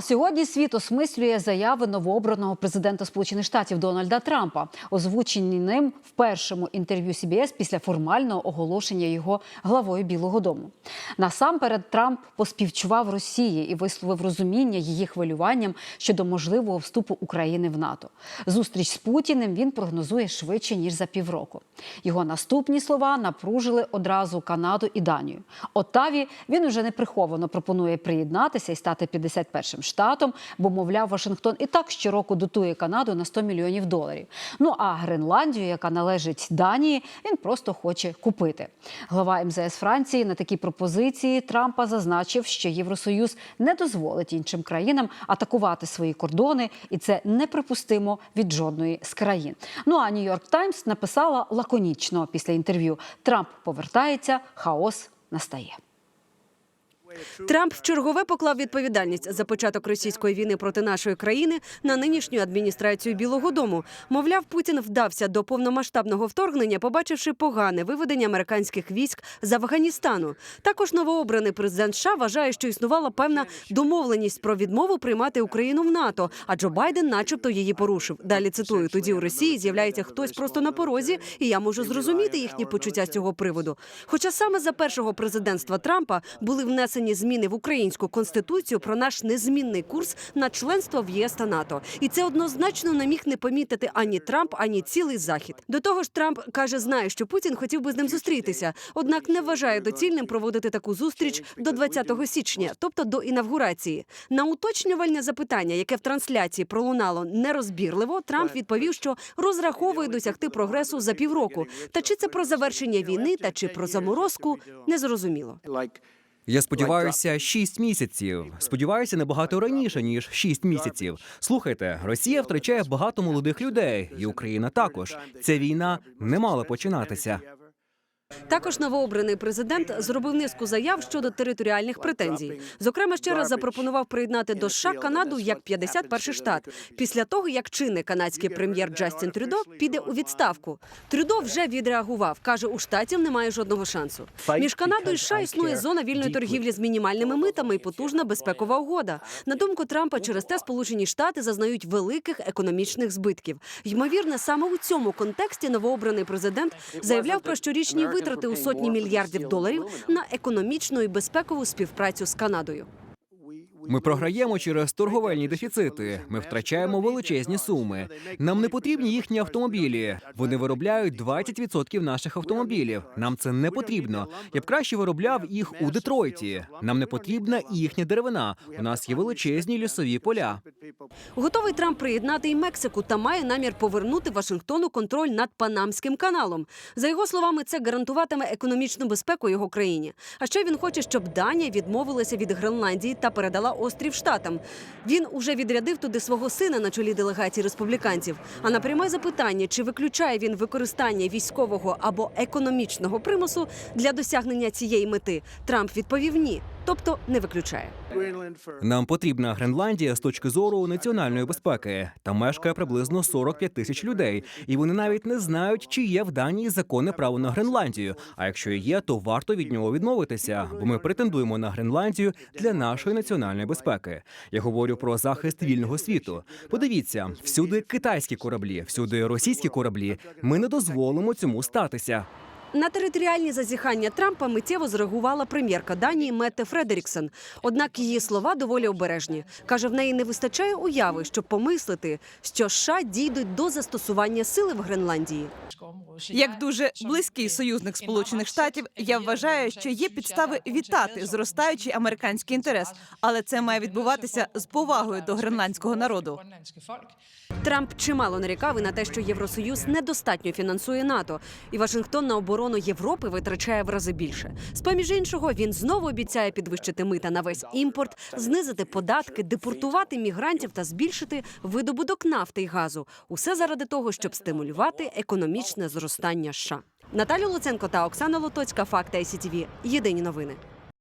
Сьогодні світ осмислює заяви новообраного президента Сполучених Штатів Дональда Трампа, озвучені ним в першому інтерв'ю CBS після формального оголошення його главою Білого Дому. Насамперед Трамп поспівчував Росії і висловив розуміння її хвилюванням щодо можливого вступу України в НАТО. Зустріч з Путіним він прогнозує швидше ніж за півроку. Його наступні слова напружили одразу Канаду і Данію. Оттаві він уже неприховано пропонує приєднатися і стати 51-м штатом, бо, мовляв, Вашингтон і так щороку дотує Канаду на 100 мільйонів доларів. Ну а Гренландію, яка належить Данії, він просто хоче купити. Глава МЗС Франції на такі пропозиції Трампа зазначив, що Євросоюз не дозволить іншим країнам атакувати свої кордони, і це неприпустимо від жодної з країн. Ну а Нью-Йорк Таймс написала лаконічно після інтерв'ю: Трамп повертається, хаос настає. Трамп вчергове поклав відповідальність за початок російської війни проти нашої країни на нинішню адміністрацію Білого Дому. Мовляв, Путін вдався до повномасштабного вторгнення, побачивши погане виведення американських військ з Афганістану. Також новообраний президент США вважає, що існувала певна домовленість про відмову приймати Україну в НАТО. А Джо Байден, начебто, її порушив. Далі цитую: тоді у Росії з'являється хтось просто на порозі, і я можу зрозуміти їхні почуття з цього приводу. Хоча саме за першого президентства Трампа були внесені зміни в українську конституцію про наш незмінний курс на членство в ЄС та НАТО, і це однозначно не міг не помітити ані Трамп, ані цілий захід. До того ж, Трамп каже, знає, що Путін хотів би з ним зустрітися, однак не вважає доцільним проводити таку зустріч до 20 січня, тобто до інавгурації. На уточнювальне запитання, яке в трансляції пролунало нерозбірливо, Трамп відповів, що розраховує досягти прогресу за півроку. Та чи це про завершення війни, та чи про заморозку, незрозуміло. Я сподіваюся, шість місяців. Сподіваюся, набагато раніше ніж шість місяців. Слухайте, Росія втрачає багато молодих людей, і Україна також. Ця війна не мала починатися. Також новообраний президент зробив низку заяв щодо територіальних претензій. Зокрема, ще раз запропонував приєднати до США Канаду як 51-й штат після того, як чинний канадський прем'єр Джастін Трюдо піде у відставку. Трюдо вже відреагував. каже, у штатів немає жодного шансу. Між Канадою і США існує зона вільної торгівлі з мінімальними митами і потужна безпекова угода. На думку Трампа, через те Сполучені Штати зазнають великих економічних збитків. Ймовірно, саме у цьому контексті новообраний президент заявляв про щорічні витрати у сотні мільярдів доларів на економічну і безпекову співпрацю з Канадою. Ми програємо через торговельні дефіцити. Ми втрачаємо величезні суми. Нам не потрібні їхні автомобілі. Вони виробляють 20% наших автомобілів. Нам це не потрібно. Я б краще виробляв їх у Детройті. Нам не потрібна їхня деревина. У нас є величезні лісові поля. Готовий Трамп приєднати і Мексику та має намір повернути Вашингтону контроль над Панамським каналом. За його словами, це гарантуватиме економічну безпеку його країні. А ще він хоче, щоб Данія відмовилася від Гренландії та передала острів штатам. Він уже відрядив туди свого сина на чолі делегації республіканців. А на пряме запитання, чи виключає він використання військового або економічного примусу для досягнення цієї мети, Трамп відповів ні, тобто не виключає. Нам потрібна Гренландія з точки зору національної безпеки. Там мешкає приблизно 45 тисяч людей, і вони навіть не знають, чи є в Данії законне право на Гренландію. А якщо є, то варто від нього відмовитися, бо ми претендуємо на Гренландію для нашої національної безпеки. Я говорю про захист вільного світу. Подивіться, всюди китайські кораблі, всюди російські кораблі. Ми не дозволимо цьому статися. На територіальні зазіхання Трампа миттєво зреагувала прем'єрка Данії Метте Фредеріксон. Однак її слова доволі обережні. каже, в неї не вистачає уяви, щоб помислити, що США дійдуть до застосування сили в Гренландії. Як дуже близький союзник Сполучених Штатів, я вважаю, що є підстави вітати зростаючий американський інтерес, але це має відбуватися з повагою до гренландського народу. Трамп чимало нарікав і на те, що Євросоюз недостатньо фінансує НАТО, і Вашингтон на оборону Європи витрачає в рази більше. З поміж іншого, він знову обіцяє підвищити мита на весь імпорт, знизити податки, депортувати мігрантів та збільшити видобуток нафти й газу. Усе заради того, щоб стимулювати економічне зростання США. Наталю Луценко та Оксана Лотоцька. Факти ICTV. Єдині новини.